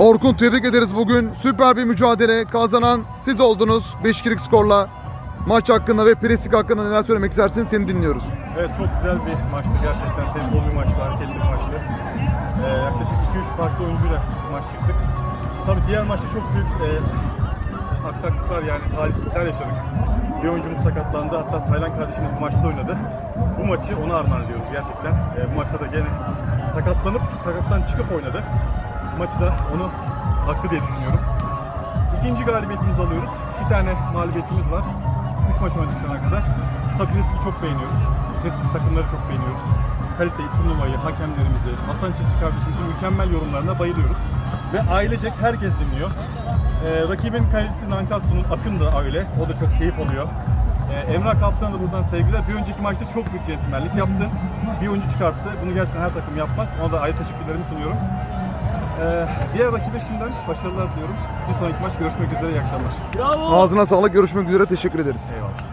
Orkun tebrik ederiz bugün. Süper bir mücadele. Kazanan siz oldunuz. 5-2'lik skorla. Maç hakkında ve presik hakkında neler söylemek istersin seni dinliyoruz. Evet çok güzel bir maçtı gerçekten. Tempolu bir maçtı, hareketli bir maçtı. Ee, yaklaşık 2-3 farklı oyuncuyla maç çıktık. Tabii diğer maçta çok büyük e, aksaklıklar yani talihsizlikler yaşadık. Bir oyuncumuz sakatlandı. Hatta Taylan kardeşimiz bu maçta oynadı. Bu maçı ona armağan ediyoruz gerçekten. Ee, bu maçta da gene sakatlanıp sakattan çıkıp oynadı. Maçı da onu hakkı diye düşünüyorum. İkinci galibiyetimizi alıyoruz. Bir tane mağlubiyetimiz var. 3 maç oynadık şu ana kadar. Tabii Presk'i çok beğeniyoruz. Preski takımları çok beğeniyoruz. Kaliteyi, turnuvayı, hakemlerimizi, Hasan Çiftçi kardeşimizin mükemmel yorumlarına bayılıyoruz. Ve ailecek herkes dinliyor. Ee, rakibin kalecisi Nankatsu'nun Akın da öyle. O da çok keyif alıyor. Ee, Emrah Kaptan'a da buradan sevgiler. Bir önceki maçta çok büyük centilmenlik yaptı. Bir oyuncu çıkarttı. Bunu gerçekten her takım yapmaz. Ona da ayrı teşekkürlerimi sunuyorum. Ee, diğer rakibe şimdiden başarılar diliyorum. Bir sonraki maç görüşmek üzere. İyi akşamlar. Ağzına sağlık. Görüşmek üzere. Teşekkür ederiz. Eyvallah.